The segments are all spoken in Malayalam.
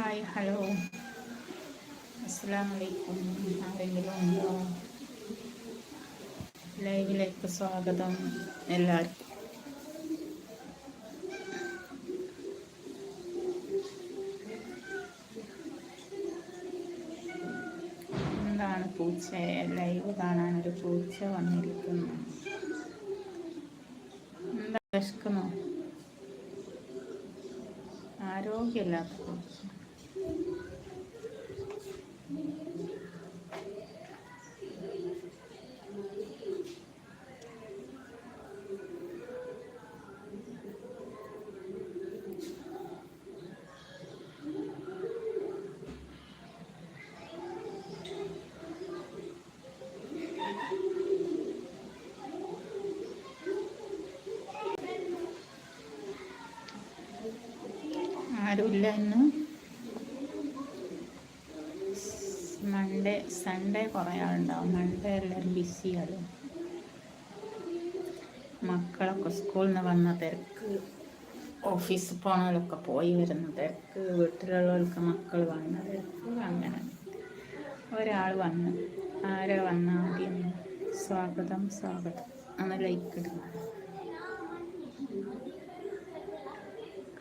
Hi hello. അസ്സാം വലൈക്കും ആരെങ്കിലും ഉണ്ടോ? ലൈവിലേക്ക് സ്വാഗതം എല്ലാവർക്കും. എന്താണ് പൂച്ച? ലൈവ് കാണാൻ ഒരു പൂച്ച വന്നിരിക്കുന്നു. എന്താ വിശക്കുന്നോ? ആരോഗ്യമില്ലാത്ത പൂച്ച ആരുമില്ല ഇന്ന്. മൺഡേ സൺഡേ കുറേ ആളുണ്ടാവും. മൺഡേ എല്ലാവരും ബിസിയാണ് മക്കളൊക്കെ സ്കൂളിൽ നിന്ന് വന്ന തിരക്ക്. ഓഫീസിൽ പോണവരൊക്കെ പോയി വരുന്ന തിരക്ക്. വീട്ടിലുള്ളവർക്ക് മക്കൾ വന്ന തിരക്ക്. അങ്ങനെ. ഒരാൾ വന്ന്. ആരെ വന്നാൽ ആദ്യം? സ്വാഗതം സ്വാഗതം. ഒന്ന് ലൈക്ക് ഇടുക.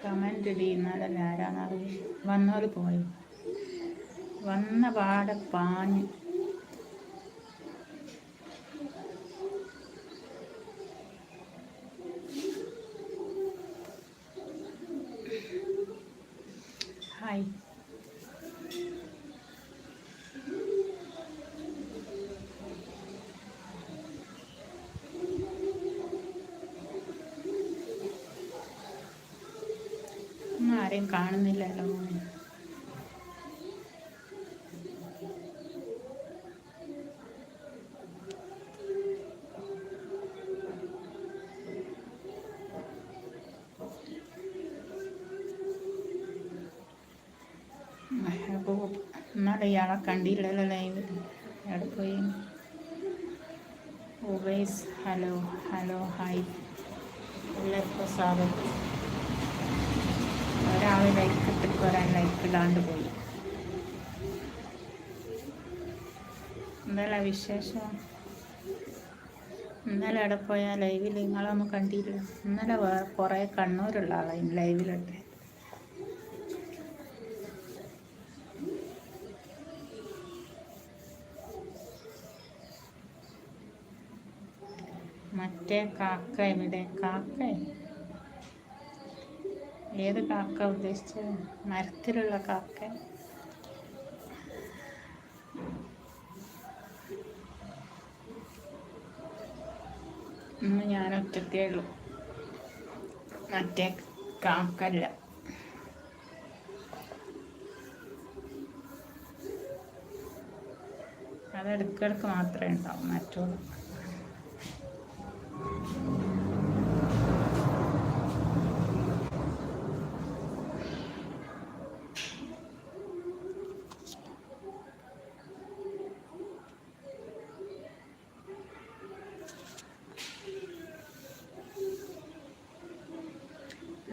കമന്റ് ഇടിയുന്നാലല്ല ആരാണത് വന്നവർ പോയി? വന്ന പാടെ പാഞ്ഞ് ഹായ് ആരെയും കാണുന്നില്ലല്ലോ മെഹബൂബ് എന്നാലും ഇയാളെ കണ്ടില്ലല്ലോ ലൈവ് ഇയാൾ പോയി. ഉവൈസ് ഹലോ ഹലോ ഹായ് എല്ലാവർക്കും സ്വാഗതം. ഒരാൾ ലൈക്ക് ഇട്ടിട്ട് ഒരാൾ ലൈക്ക് ഇടാണ്ട് പോയി. എന്തായാലും വിശേഷം? ഇന്നലെ അവിടെ പോയ? ലൈവിൽ നിങ്ങളൊന്നും കണ്ടില്ല. ഇന്നലെ കുറേ കണ്ണൂരുള്ള ആളായി ലൈവിലുണ്ട് മറ്റേ കാക്ക ഇവിടെ കാക്ക ഏത് കാക്ക ഉദ്ദേശിച്ചത്? മരത്തിലുള്ള കാക്ക. ഞാൻ ഒറ്റത്തേ ഉള്ളൂ. മറ്റേ കാക്കല്ല. അത് ഇടയ്ക്കിടയ്ക്ക് മാത്രമേ ഉണ്ടാവും മറ്റോളൂ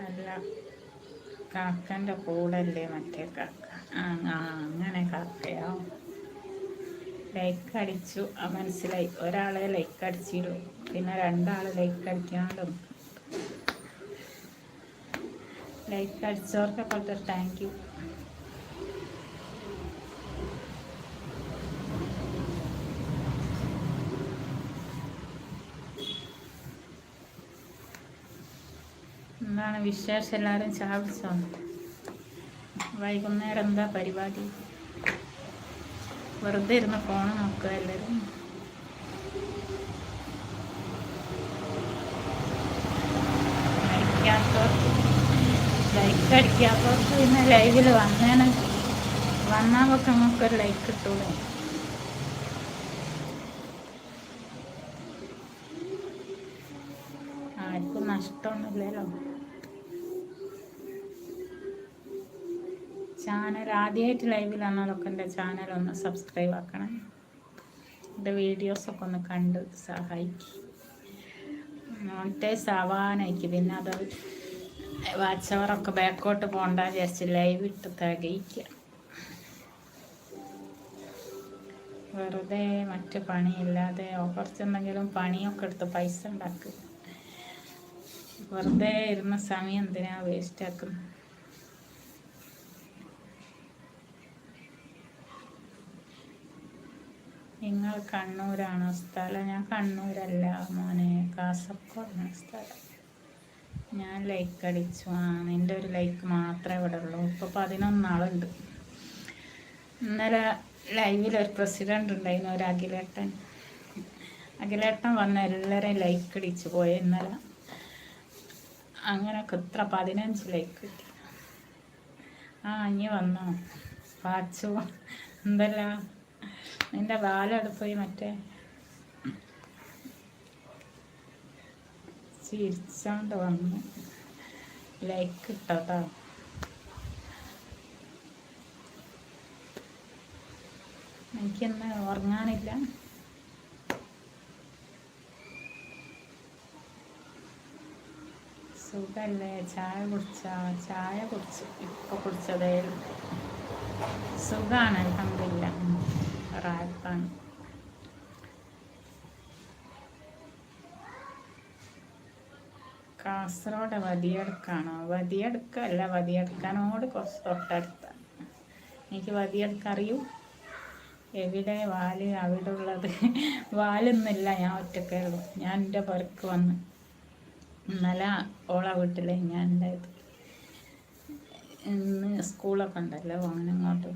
അല്ല കാക്കന്റെ കൂടല്ലേ മറ്റേ കാക്ക? അങ്ങനെ കാക്കയോ. ലൈക്ക് അടിച്ചു ആ മനസ്സിലായി. ഒരാളെ ലൈക്ക് അടിച്ചിരു പിന്നെ രണ്ടാൾ ലൈക്ക് അടിക്കാണ്ടും ലൈക്ക് അടിച്ചവർക്ക് അപ്പോഴത്തെ താങ്ക് യു എന്താണ് വിശേഷം? എല്ലാവരും ചാവിച്ചോ വൈകുന്നേരം എന്താ പരിപാടി? വെറുതെ ഇരുന്ന് ഫോൺ നോക്കുക എല്ലാവരും ലൈക്ക് അടിക്കാത്തവർക്ക് പിന്നെ ലൈവിൽ വന്നേനെ. വന്നാൽ ഒക്കെ നമുക്കൊരു ലൈക്ക് കിട്ടൂലേ. ആർക്കും നഷ്ടമൊന്നുമില്ലല്ലോ. ആദ്യമായിട്ട് ലൈവിലാണെന്നതൊക്കെ എന്റെ ചാനൽ ഒന്ന് സബ്സ്ക്രൈബ് ആക്കണം. എന്റെ വീഡിയോസൊക്കെ ഒന്ന് കണ്ട് സഹായിക്കും. മറ്റേ ആവാനായിരിക്കും പിന്നെ അത് വാച്ചവറൊക്കെ ബാക്കോട്ട് പോകണ്ട വിചാരിച്ച് ലൈവ് ഇട്ട് തികയിക്കുക വെറുതെ മറ്റു പണിയില്ലാതെ കുറച്ചെന്തെങ്കിലും പണിയൊക്കെ എടുത്ത് പൈസ ഉണ്ടാക്കുക വെറുതെ ഇരുന്ന സമയം എന്തിനാ വേസ്റ്റ് ആക്കുന്നത് നിങ്ങൾ കണ്ണൂരാണോ സ്ഥലം? ഞാൻ കണ്ണൂരല്ല മോനെ. കാസർഗോഡാണ് സ്ഥലം. ഞാൻ ലൈക്ക് അടിച്ചു. ആ നിന്റെ ഒരു ലൈക്ക് മാത്രമേ ഇവിടെ ഉള്ളൂ. ഇപ്പോൾ പതിനൊന്നാളുണ്ട് ഇന്നലെ ലൈവിൽ ഒരു പ്രസിഡന്റ് ഉണ്ടായിരുന്നു ഒരു അഖിലേട്ടൻ. അഖിലേട്ടൻ വന്ന എല്ലാവരെയും ലൈക്ക് അടിച്ചു പോയ ഇന്നലെ. അങ്ങനെ എത്ര പതിനഞ്ച് ലൈക്ക് കിട്ടി. ആ ഇനി വന്നോ. പാച്ചു എന്തല്ല? നിന്റെ പോയി മറ്റേ. ചിരിച്ചോണ്ട് വന്നു. ലൈക്ക് ഇട്ടോ എനിക്കിന്ന് ഉറങ്ങാനില്ല. സുഖല്ലേ? ചായ കുടിച്ച? ചായ കുടിച്ചു. ഇപ്പൊ കുടിച്ചതേ സുഖാണ് അലഹമില്ല റായത്താണ് കാസർഗോഡ് വതിയെടുക്കാണോ? വതിയെടുക്കല്ല വതിയെടുക്കാനോട് കുറച്ച് തൊട്ടടുത്താണ് എനിക്ക് വതിയെടുക്ക അറിയൂ എവിടെ വാൽ അവിടെ ഉള്ളത്? വാലൊന്നുമില്ല ഞാൻ ഒറ്റക്കേറു ഞാൻ എന്റെ പുറക്ക് വന്ന് ഇന്നലെ ഓള വീട്ടിലേ ഞാൻ ഉണ്ടായത് ഇന്ന് സ്കൂളൊക്കെ ഉണ്ടല്ലോ അങ്ങനെ ഇങ്ങോട്ട്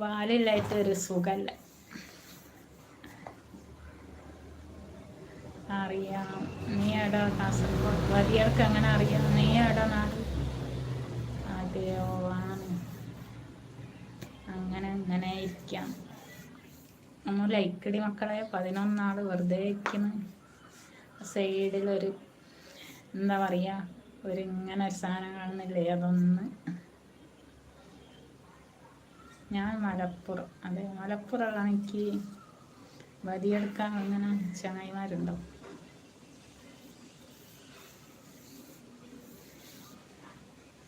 വാലില്ലായിട്ട് ഒരു സുഖമല്ല അറിയാം. നീ എടാ കാസർഗോഡ്. വലിയവർക്ക് അങ്ങനെ അറിയാം. നീ എടാ നാട്. അതെയോ ആണ് അങ്ങനെ അങ്ങനെ ഇരിക്കാം. നമ്മൾ ലൈക്കടി മക്കളെ. പതിനൊന്നാൾ വെറുതെ ഇരിക്കുന്നു സൈഡിലൊരു എന്താ പറയുക ഒരു ഇങ്ങനെ ഒരു സാധനം കാണുന്നില്ലേ? അതൊന്ന് ഞാൻ മലപ്പുറം അതെ മലപ്പുറമുള്ള എനിക്ക് വരിയെടുക്കാൻ അങ്ങനെ ചങ്ങായിമാരുണ്ടോ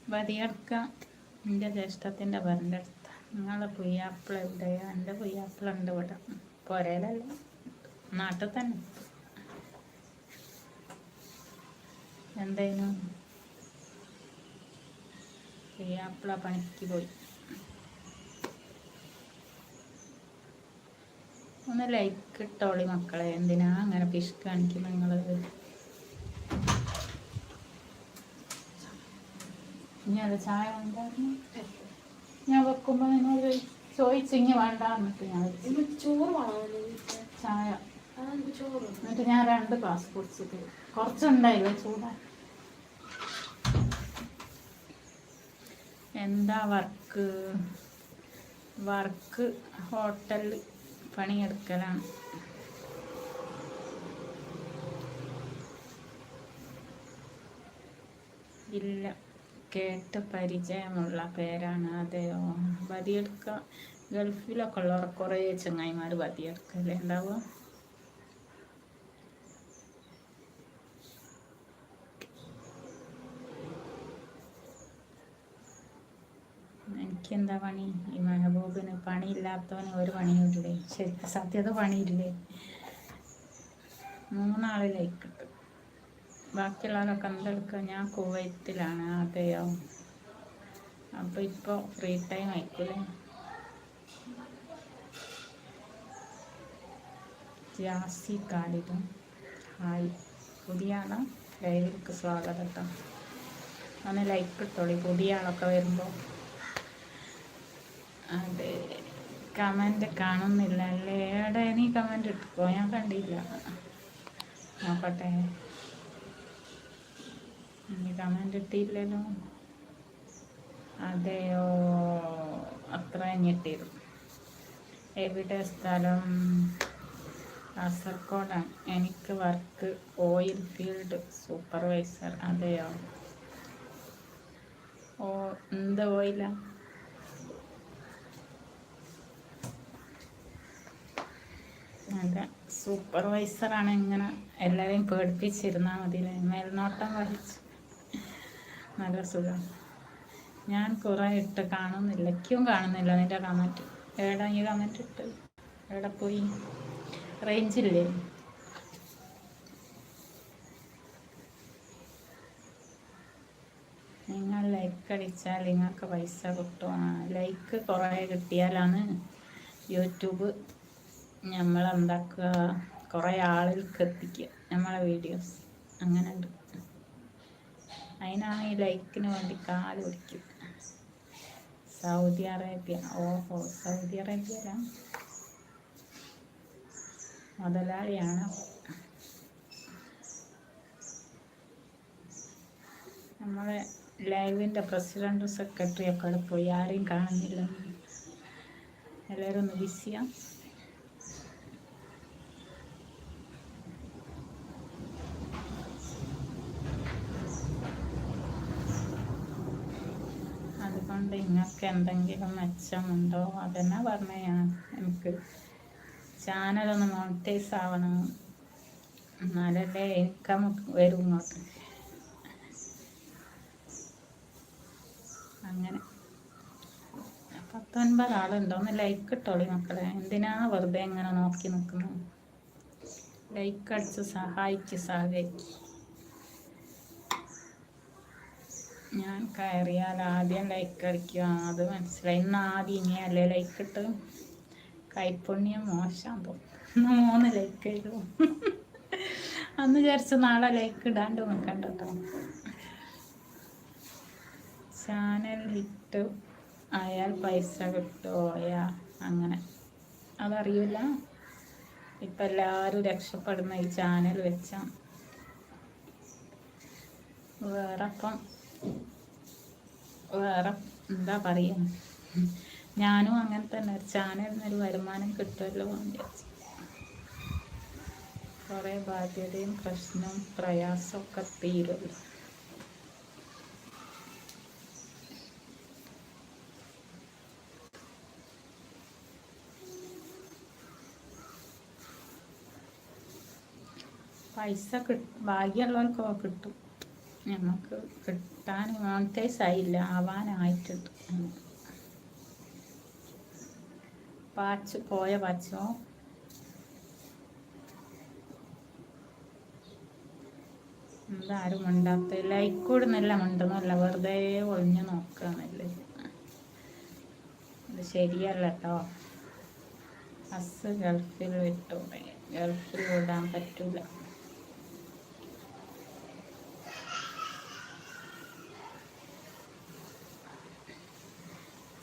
വരിയെടുക്കാൻ എന്റെ ജ്യേഷ്ഠത്തിന്റെ പേരന്റെ അടുത്ത് നിങ്ങളെ പുയ്യാപ്പിള എവിടെയാ എന്റെ പുയ്യാപ്പിള ഉണ്ട് ഇവിടെ. പുരയിലല്ല നാട്ടിൽ തന്നെ എന്തായാലും പുയ്യാപ്പിള പണിക്ക് പോയി. ഒന്ന് ലൈക്ക് ഇട്ടോളി മക്കളെ. എന്തിനാ അങ്ങനെ ഫിഷ് കാണിക്കുന്നത് നിങ്ങൾ ഇനി അത് ചായ ഉണ്ടായിരുന്നു ഞാൻ വെക്കുമ്പോൾ നിങ്ങൾ ചോദിച്ചിങ്ങി വേണ്ട എന്നിട്ട് ഞാൻ ചോറ് ചായ. എന്നിട്ട് ഞാൻ രണ്ട് ഗ്ലാസ് കുടിച്ചിട്ട് കുറച്ചുണ്ടായില്ല ചൂടാ എന്താ വർക്ക് വർക്ക് ഹോട്ടലിൽ പണിയെടുക്കലാണ്. ഇല്ല. കേട്ട പരിചയമുള്ള പേരാണ് അതെയോ ബദിയെടുക്ക ഗൾഫിലൊക്കെ ഉള്ളവർ കുറേ ചങ്ങായിമാർ ബദിയെടുക്കല്ലേ ഉണ്ടാവുക എനിക്കെന്താ പണി? ഈ മെഹബൂബിന് പണിയില്ലാത്തവന് ഒരു പണിയില്ലേ ശരിക്കും സത്യത പണിയില്ലേ? മൂന്നാളിലേക്ക് കിട്ടും ബാക്കിയുള്ളവരൊക്കെ എന്തെടുക്കുക ഞാൻ കുവൈത്തിലാണ് അതെയോ അപ്പോൾ ഇപ്പോൾ ഫ്രീ ടൈം ആയിക്കൂലേ? ജാസി കാലിതും ഹായ്. പുതിയ ആളാണ് ലൈവിലേക്ക് സ്വാഗതം കേട്ടോ ഒന്ന് ലൈക്ക് ഇട്ടോളി. പുതിയ ആളൊക്കെ വരുമ്പോൾ അതെ. കമന്റ് കാണുന്നില്ല അല്ലേ എവിടെ നീ കമന്റ് ഇട്ടോ ഞാൻ കണ്ടില്ല. നോക്കട്ടെ. നീ കമന്റ് ഇട്ടില്ലല്ലോ. അതെയോ? അത്ര ഞെട്ടിയിരുന്നു എവിടെ സ്ഥലം? കാസർഗോഡാണ് എനിക്ക് വർക്ക് ഓയിൽ ഫീൽഡ് സൂപ്പർവൈസർ അതെയോ? ഓ എന്ത് ഓയിലാണ് നല്ല സൂപ്പർവൈസറാണ് ഇങ്ങനെ എല്ലാവരെയും പേടിപ്പിച്ചിരുന്നാൽ മതി മേൽനോട്ടം വഹിച്ച്. നല്ല സുഖം. ഞാൻ കുറേ ഇട്ട് കാണുന്നില്ല. എനിക്കും കാണുന്നില്ല നിന്റെ കമന്റ്. എവിടെ ഈ കമന്റ് ഇട്ട് എവിടെ പോയി? റേഞ്ചില്ലേ? നിങ്ങൾ ലൈക്ക് അടിച്ചാൽ നിങ്ങൾക്ക് പൈസ കിട്ടും. ലൈക്ക് കുറേ കിട്ടിയാലാണ് യൂട്യൂബ് നമ്മളെന്താക്കുക കുറേ ആളുകൾക്ക് എത്തിക്കുക നമ്മളെ വീഡിയോസ് അങ്ങനെ ഉണ്ട് അതിനാണ് ഈ ലൈക്കിന് വേണ്ടി കാൽ പിടിക്കുക സൗദി അറേബ്യ. ഓഹോ സൗദി അറേബ്യ മുതലാളിയാണ് നമ്മളെ ലൈവിന്റെ പ്രസിഡന്റും സെക്രട്ടറി ഒക്കെ അവിടെ പോയി. ആരെയും കാണുന്നില്ല. എല്ലാവരും ഒന്ന് ബിസിയാണ് അതുകൊണ്ട് നിങ്ങൾക്ക് എന്തെങ്കിലും മെച്ചമുണ്ടോ? അതെന്നാ പറഞ്ഞ? എനിക്ക് ചാനലൊന്ന് മോണിറ്റൈസ് ആവണം. എന്നാലല്ലേ ഇൻകം വരും ഇങ്ങോട്ട്. അങ്ങനെ. പത്തൊൻപത് ആളുണ്ടോ ഒന്ന് ലൈക്ക് ഇട്ടോളി മക്കളെ. എന്തിനാ വെറുതെ ഇങ്ങനെ നോക്കി നിൽക്കുന്നു ലൈക്ക് അടിച്ച് സഹായിക്ക് സഹകരിക്ക്. ഞാൻ കയറിയാൽ ആദ്യം ലൈക്ക് അടിക്കുക. അത് മനസ്സിലായി. ഇന്ന് ആദ്യം ഇനി അല്ലേ ലൈക്ക് ഇട്ട്? കൈപ്പുണ്യം മോശം തോന്നുന്നു മൂന്ന് ലൈക്ക് ഇടും അന്ന് വിചാരിച്ച നാളെ ലൈക്ക് ഇടാണ്ട് നിൽക്കണ്ട ചാനൽ ഹിറ്റ് ആയാൽ പൈസ കിട്ടുമോയാ അങ്ങനെ. അതറിയില്ല. ഇപ്പം എല്ലാവരും രക്ഷപ്പെടുന്ന ഈ ചാനൽ വെച്ചാ. വേറെ ഇപ്പം വേറെ എന്താ പറയുക ഞാനും അങ്ങനെ തന്നെ ഒരു ചാനലിൽ നിന്നൊരു വരുമാനം കിട്ടുമല്ലോ കുറെ ബാധ്യതയും പ്രശ്നവും പ്രയാസമൊക്കെ തീരുമല്ലോ പൈസ കിട്ടും ഭാഗ്യമുള്ളവർക്കൊക്കെ കിട്ടും. നമുക്ക് കിട്ടാൻ മോണിറ്റൈസ് ആയില്ല ആവാനായിട്ടുണ്ട് പാച്ച് പോയ പാച്ചോ. എന്താരും മിണ്ടാത്ത ലൈക്ക് നല്ല മിണ്ടുന്നല്ല വെറുതെ ഒളിഞ്ഞു നോക്കുകയാണല്ലേ ഇത് ശരിയല്ല കേട്ടോ ബസ് ഗൾഫിൽ വിട്ടു. ഗൾഫിൽ വിടാൻ പറ്റൂല.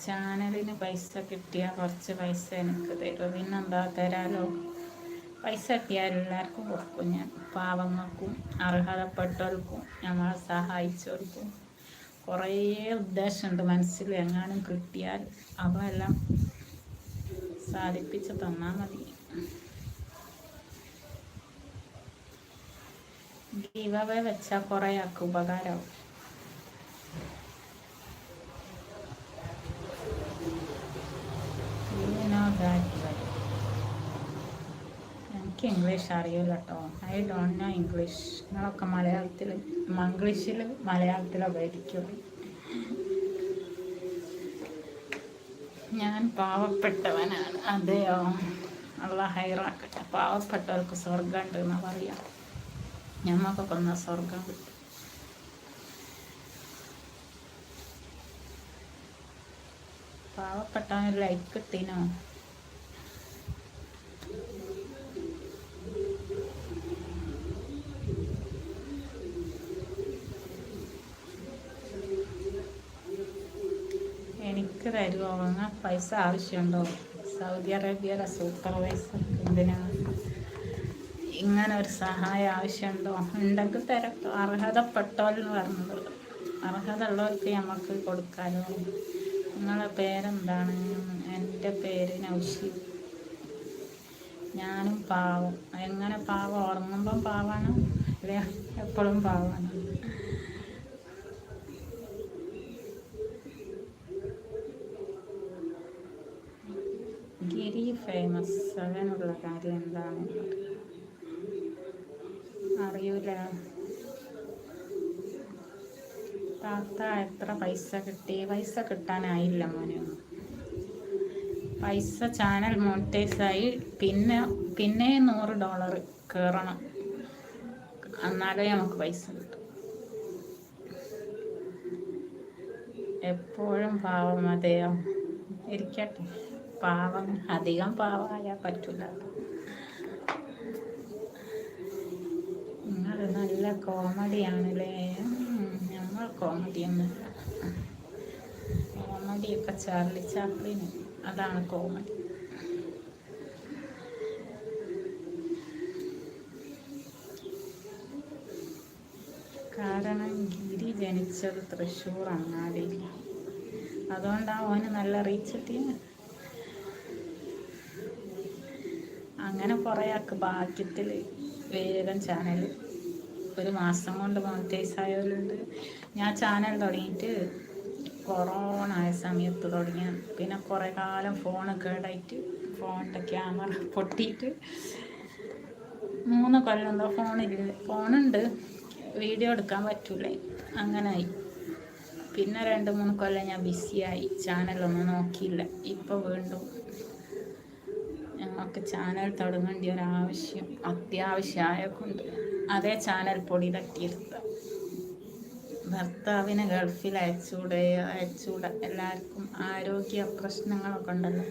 ചാനലിന് പൈസ കിട്ടിയാൽ കുറച്ച് പൈസ എനിക്ക് തരും പിന്നെന്താ തരാലോ? പൈസ കിട്ടിയാൽ എല്ലാവർക്കും കൊടുക്കും ഞാൻ. പാവങ്ങൾക്കും അർഹതപ്പെട്ടവർക്കും ഞങ്ങളെ സഹായിച്ചവർക്കും. കുറേ ഉദ്ദേശമുണ്ട് മനസ്സിൽ എങ്ങാനും കിട്ടിയാൽ. അവയെല്ലാം സാധിപ്പിച്ച് തന്നാൽ മതി. ഗീവ വെച്ചാൽ കുറേ ആൾക്ക് ഉപകാരമാവും. ഇംഗ്ലീഷ് അറിയില്ല കേട്ടോ ഐ ഡോണ്ട് നോ ഇംഗ്ലീഷ് നിങ്ങളൊക്കെ മലയാളത്തിൽ മംഗ്ലീഷിൽ മലയാളത്തിലോ ആയിരിക്കും ഞാൻ പാവപ്പെട്ടവനാണ്. അതെയോ? അള്ള ഹൈറാക്കട്ടെ. പാവപ്പെട്ടവർക്ക് സ്വർഗം ഉണ്ട് എന്നാ പറയാം. ഞമ്മക്കൊക്കെ കൊന്ന സ്വർഗം കിട്ടും. പാവപ്പെട്ടവന് ലൈക്ക് കിട്ടീനോ എനിക്ക് തരുമോ അങ്ങനെ പൈസ ആവശ്യമുണ്ടോ? സൗദി അറേബ്യയുടെ സൂപ്പർവൈസർ എന്തിനാണ് ഇങ്ങനെ ഒരു സഹായം ആവശ്യമുണ്ടോ? ഉണ്ടെങ്കിൽ തിരക്ക് അർഹതപ്പെട്ടോലെന്ന് പറഞ്ഞത്. അർഹത ഉള്ളവർക്ക് നമുക്ക് കൊടുക്കാലോ. നിങ്ങളെ പേരെന്താണ്? എന്റെ പേര് നൗഷി. ഞാനും പാവം. എങ്ങനെ പാവം? ഉറങ്ങുമ്പം പാവാണ് എപ്പോഴും പാവാണ് ഗിരി ഫേമസ് അങ്ങനെയുള്ള കാര്യം എന്താണ്? അറിയൂല. താത്ത എത്ര പൈസ കിട്ടി? പൈസ കിട്ടാനായില്ല മോനെ. പൈസ ചാനൽ മോണിറ്റൈസായി പിന്നെ പിന്നെ നൂറ് ഡോളർ കയറണം എന്നാലേ നമുക്ക് പൈസ കിട്ടും. എപ്പോഴും പാവം അതെയോ ഇരിക്കട്ടെ. പാവം അധികം പാവമായ പറ്റില്ല നിങ്ങൾ നല്ല കോമഡിയാണല്ലേ? നമ്മൾ കോമഡിയൊന്നുമില്ല. കോമഡിയൊക്കെ ചാർലി ചാപ്ലിന് അതാണ് കോമഡി. കാരണം ഗിരി ജനിച്ചത് തൃശ്ശൂർ അങ്ങാടിയില്ല അതുകൊണ്ടാണ് ഓന് നല്ല റീച്ച് അങ്ങനെ കുറേ ആൾക്ക് ഭാഗ്യത്തിൽ വേഗം ചാനൽ ഒരു മാസം കൊണ്ട് മോണിറ്റൈസ് ആയവരുണ്ട്. ഞാൻ ചാനൽ തുടങ്ങിയിട്ട് കൊറോണ ആയ സമയത്ത് തുടങ്ങിയ പിന്നെ കുറേ കാലം ഫോൺ കേടായിട്ട് ഫോണിന്റെ ക്യാമറ പൊട്ടിയിട്ട് മൂന്ന് കൊല്ലം എന്തോ ഫോണില്ല ഫോണുണ്ട് വീഡിയോ എടുക്കാൻ പറ്റൂലേ. അങ്ങനായി പിന്നെ രണ്ട് മൂന്ന് കൊല്ലം ഞാൻ ബിസിയായി ചാനലൊന്നും നോക്കിയില്ല. ഇപ്പോൾ വീണ്ടും ഞങ്ങൾക്ക് ചാനൽ തുടങ്ങേണ്ട ഒരു ആവശ്യം അത്യാവശ്യമായ കൊണ്ട് അതേ ചാനൽ പൊടി തട്ടിയെടുത്ത. ഭർത്താവിനെ ഗൾഫിൽ അയച്ചൂടെ അയച്ചൂടെ. എല്ലാവർക്കും ആരോഗ്യ പ്രശ്നങ്ങളൊക്കെ ഉണ്ടല്ലോ.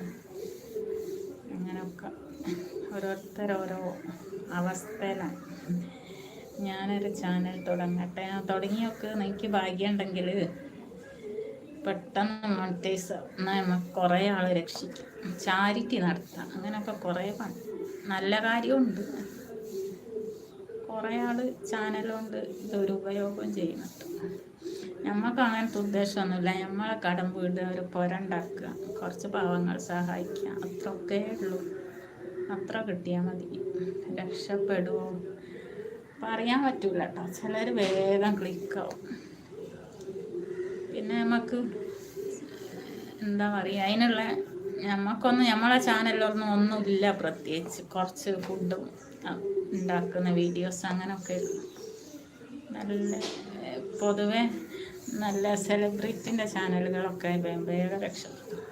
അങ്ങനെയൊക്കെ ഓരോരുത്തരോരോ അവസ്ഥയിലാണ്. ഞാനൊരു ചാനൽ തുടങ്ങട്ടെ. തുടങ്ങിയൊക്കെ എനിക്ക് ഭാഗ്യമുണ്ടെങ്കിൽ പെട്ടെന്ന് മോണിറ്റൈസ് നമുക്ക് കുറേ ആൾ രക്ഷിക്കും. ചാരിറ്റി നടത്താം. അങ്ങനെയൊക്കെ കുറേ നല്ല കാര്യമുണ്ട് കുറേ ആൾ ചാനലുകൊണ്ട് ദുരുപയോഗം ചെയ്യുന്നുണ്ട് നമുക്ക് അങ്ങനത്തെ ഉദ്ദേശമൊന്നുമില്ല നമ്മളെ കടം വീട് ഒരു പുരണ്ടാക്കുക കുറച്ച് പാവങ്ങൾ സഹായിക്കുക. അത്രയൊക്കെ ഉള്ളൂ. അത്ര കിട്ടിയാൽ മതി. രക്ഷപ്പെടുമോ പറയാൻ പറ്റൂല കേട്ടോ ചിലർ വേഗം ക്ലിക്കാവും പിന്നെ നമുക്ക് എന്താ പറയുക അതിനുള്ള നമുക്കൊന്നും നമ്മളെ ചാനലിലൊന്നും ഒന്നുമില്ല പ്രത്യേകിച്ച്. കുറച്ച് ഫുഡും ഉണ്ടാക്കുന്ന വീഡിയോസ് അങ്ങനെയൊക്കെ നല്ല പൊതുവെ നല്ല സെലിബ്രിറ്റിന്റെ ചാനലുകളൊക്കെ വേഗം രക്ഷ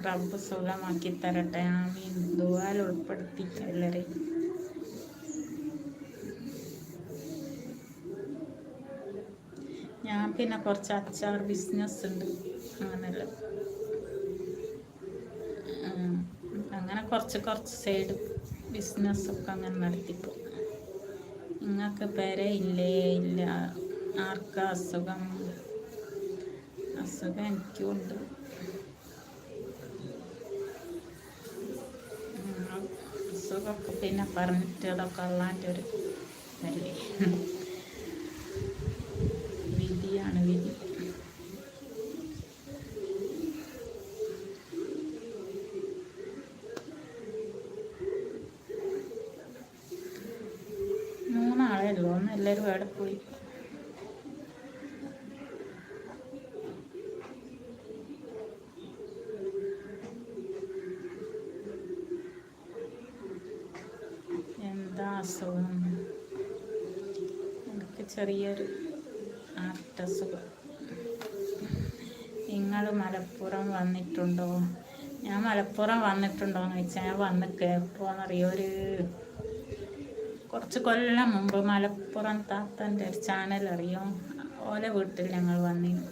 റബ്ബ് സുഖമാക്കി തരട്ടെ. ആമീൻ. ദുവാൽ ഉൾപ്പെടുത്തി എല്ലാവരെയും ഞാൻ പിന്നെ കുറച്ച് അച്ചാർ ബിസിനസ് ഉണ്ട് അങ്ങനെയുള്ള അങ്ങനെ കുറച്ച് കുറച്ച് സൈഡ് ബിസിനസ്സൊക്കെ അങ്ങനെ നടത്തിപ്പോ. നിങ്ങൾക്ക് പേരെ ഇല്ലേ? ഇല്ല. ആർക്കാ അസുഖം? അസുഖം എനിക്കും ഉണ്ട് അസുഖമൊക്കെ പിന്നെ പറഞ്ഞിട്ട് അതൊക്കെ ഒരു അല്ലേ എല്ലാവരും അവിടെ പോയി എന്താ അസുഖം എനിക്ക് ചെറിയൊരു ആർട്ടസുകൾ നിങ്ങൾ മലപ്പുറം വന്നിട്ടുണ്ടോ? ഞാൻ മലപ്പുറം വന്നിട്ടുണ്ടോ എന്ന് വെച്ചാൽ ഞാൻ വന്ന് കേൾപ്പോന്നറിയോ ഒരു കുറച്ച് കൊല്ലം മുമ്പ് മലപ്പുറം താത്തന്റെ ഒരു ചാനൽ അറിയും? ഓലെ വീട്ടിൽ ഞങ്ങൾ വന്നിരുന്നു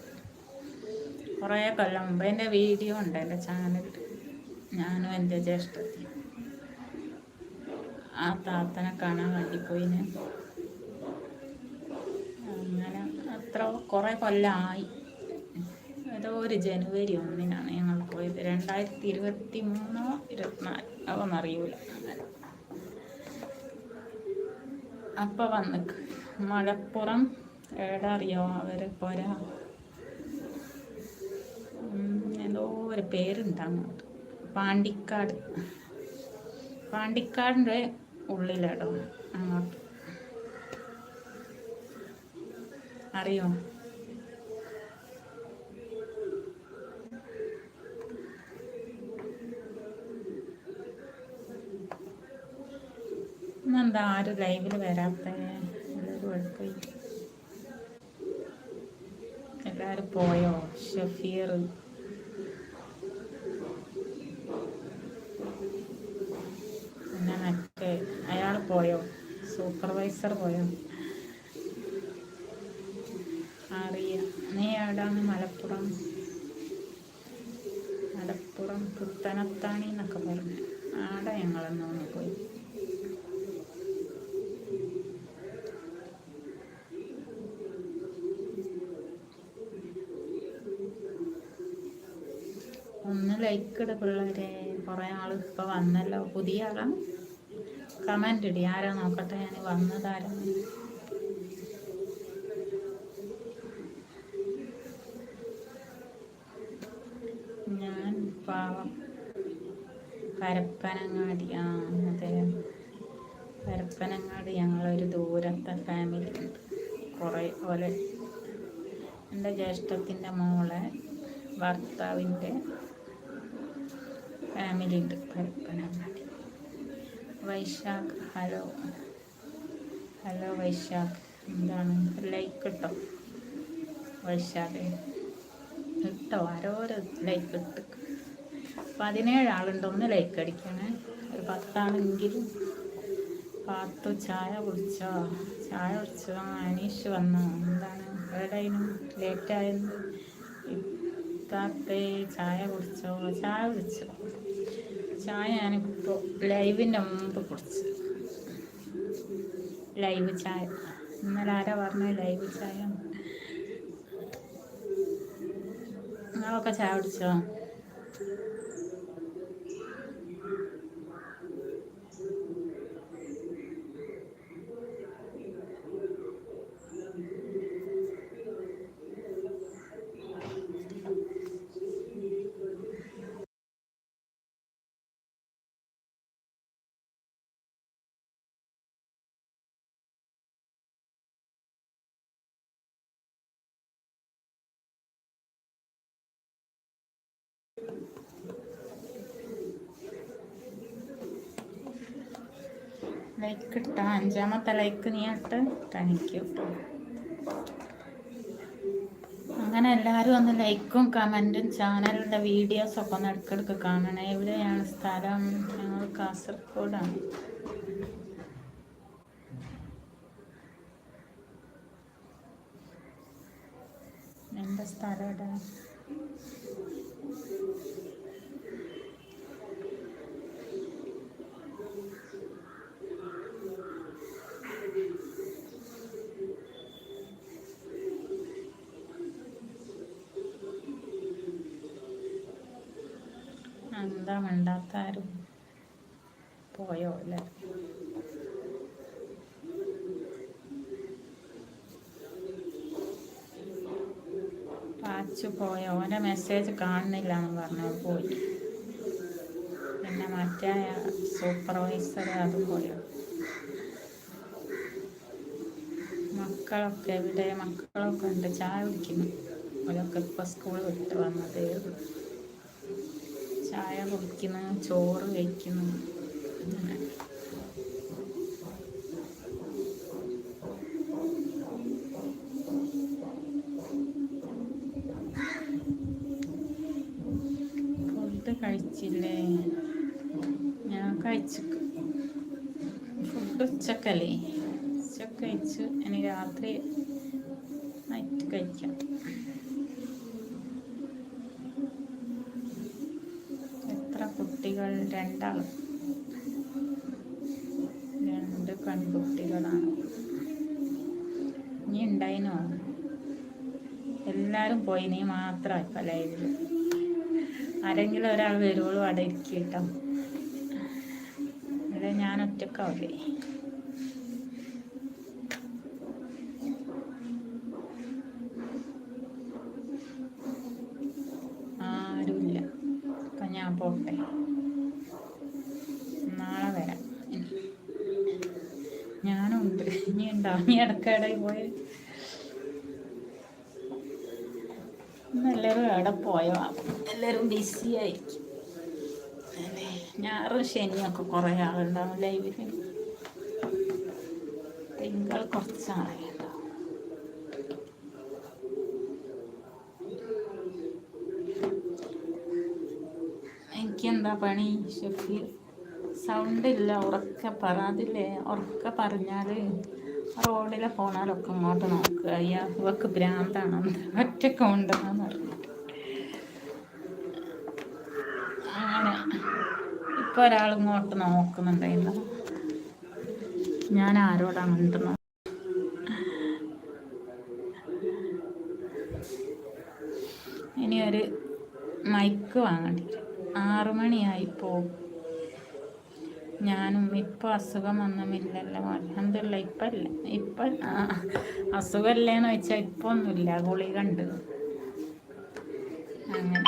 കുറേ കൊല്ലം മുമ്പ്. എന്റെ വീഡിയോ ഉണ്ട് എന്റെ ചാനലിൽ ഞാനും എന്റെ ജ്യേഷ്ഠത്തി. ആ താത്തനെ കാണാൻ വേണ്ടി പോയിന്. അങ്ങനെ അത്ര കുറേ കൊല്ലമായി ഏതോ ഒരു ജനുവരി ഒന്നിനാണ് ഞങ്ങൾ പോയത്. രണ്ടായിരത്തി ഇരുപത്തി മൂന്നോ ഇരുപത്തിനാല് അതൊന്നും അറിയൂല. അപ്പം വന്ന് മലപ്പുറം എവിടെ അറിയോ പോരാ. എന്തോ ഒരു പേരുണ്ട് പാണ്ടിക്കാട്. പാണ്ടിക്കാടിന്റെ ഉള്ളിലാടോ അങ്ങോട്ട്. അറിയോ? എന്താ ആരും ലൈവിൽ വരാത്ത? എല്ലാരും പോയോ? ഷഫീർ. പിന്നെ മറ്റേ അയാൾ പോയോ? സൂപ്പർവൈസർ പോയോ അറിയ നീ എവിടാണ് മലപ്പുറം മലപ്പുറം പുത്തനത്താണി എന്നൊക്കെ പറഞ്ഞു. ആടെ ഞങ്ങളെന്നോന്ന് പോയി. ഒന്ന് ലൈക്ക് ഇട പിള്ളേരെ. കുറേ ആൾ ഇപ്പോൾ വന്നല്ലോ. പുതിയ ആളാണ്. കമന്റ് ഇടി. ആരാ നോക്കട്ടെ? ഞാൻ വന്നതാരാണ് ഞാൻ പാവം പരപ്പനങ്ങാടി. ആ അതെ. പരപ്പനങ്ങാടി ഞങ്ങളൊരു ദൂരത്തെ ഫാമിലി ഉണ്ട് കുറേ പോലെ എന്റെ ജ്യേഷ്ഠത്തിന്റെ മോളെ ഭർത്താവിന്റെ ഫാമിലി ഉണ്ട് പരപ്പനങ്ങാടി. വൈശാഖ് ഹലോ. ഹലോ വൈശാഖ്. എന്താണ്? ലൈക്ക് ഇട്ടോ? വൈശാഖ്. ഇട്ടോ? ആരോരോ ലൈക്ക് ഇട്ട്. പതിനേഴ് ആളുണ്ട് ഒന്ന് ലൈക്ക് അടിക്കണേ. ഒരു പത്താളെങ്കിലും പാത്തു ചായ കുടിച്ചോ? ചായ കുടിച്ചോ? അനീഷ് വന്നോ? എന്താണ്? എവിടെയും ലേറ്റായെന്ന് ഇത്താത്തേ ചായ കുടിച്ചോ? ചായ കുടിച്ചോ? ചായ ഞാനിപ്പോൾ ലൈവിന്റെ മുമ്പ് കുടിച്ചു. ലൈവ് ചായ. ഇന്നലെ ആരാ പറഞ്ഞ ലൈവ് ചായ? നിങ്ങളൊക്കെ ചായ കുടിച്ചോ? ലൈക്ക് ഇട്ട അഞ്ചാമത്തെ ലൈക്ക് നീ ഇട്ട് താങ്ക് യു അങ്ങനെ എല്ലാവരും ഒന്ന് ലൈക്കും കമന്റും ചാനലിന്റെ വീഡിയോസൊക്കെ ഒന്ന് ഇടയ്ക്കിടയ്ക്ക് കാണണേ. എവിടെയാണ് സ്ഥലം. ഞങ്ങൾ കാസർഗോഡാണ്. എന്റെ സ്ഥലം എന്താ ആരും പോയോ എല്ലാരും പാച്ചു പോയോ? ഓന്റെ മെസ്സേജ് കാണുന്നില്ല എന്ന് പറഞ്ഞു പോയി. പിന്നെ മറ്റേ സൂപ്പർവൈസർ അത് പോയോ? മക്കളൊക്കെ എവിടെ? മക്കളൊക്കെ ഉണ്ട്. ചായ കുടിക്കുന്നു. അവരൊക്കെ ഇപ്പോൾ സ്കൂൾ വിട്ട് വന്നതേ കുടിക്കുന്നു ചോറ് കഴിക്കുന്നു. ഫുഡ് കഴിച്ചില്ലേ? ഞാൻ കഴിച്ചു. ഫുഡ് ഉച്ചക്കല്ലേ? ഉച്ചയ്ക്ക് കഴിച്ചു. ഇനി രാത്രി നൈറ്റ് കഴിക്കാം എത്ര രണ്ടാൾ രണ്ട് പെൺകുട്ടികളാണ്. ഇനി ഉണ്ടായിനോ? എല്ലാവരും പോയി നീ മാത്രമായി ലൈവിൽ ആരെങ്കിലും ഒരാൾ വരുവോളൂ അവിടെ ഇരിക്കട്ടോ കേട്ടോ. ഇവിടെ ഞാൻ ഒറ്റക്കാവില്ലേ ആരുമില്ല അപ്പം ഞാൻ പോട്ടെ നാളെ വരാം ഇനി. ഞാനുണ്ട് നീ ഇടയ്ക്കിടയിൽ പോയി. എല്ലാവരും എവിടെ പോയോ? എല്ലാവരും ബിസി ആയിരിക്കും. ഞാറും ഞായറും ശനിയൊക്കെ കുറേ ആളുണ്ടാവും ലൈവിൽ തിങ്കൾ കുറച്ചാണ് കേട്ടോ എനിക്കെന്താ പണി ഷഫീർ സൗണ്ട് ഇല്ല ഉറക്കെ പറ. അതില്ലേ ഉറക്കെ പറഞ്ഞാൽ റോഡിലെ പോണാലൊക്കെ ഇങ്ങോട്ട് നോക്കുക. അയ്യാ ഇവക്ക് ഭ്രാന്താണ്. ഒറ്റയ്ക്ക് ഉണ്ടെന്ന് അങ്ങനെ ഇപ്പോൾ ഒരാൾ ഇങ്ങോട്ട് നോക്കുന്നുണ്ടായിരുന്നു. ഞാൻ ആരോടാണ് മിണ്ടുന്നത് ഇനി ഒരു മൈക്ക് വാങ്ങേണ്ടി വരും ആറു മണിയായി പോകും ഞാനും ഇപ്പം അസുഖമൊന്നുമില്ലല്ലോ. അലഹമില്ല ഇപ്പം ഇല്ല ഇപ്പം അസുഖമില്ലേന്ന് വെച്ചാൽ ഇപ്പം ഒന്നുമില്ല ഗുളി കണ്ട്. അങ്ങനെ.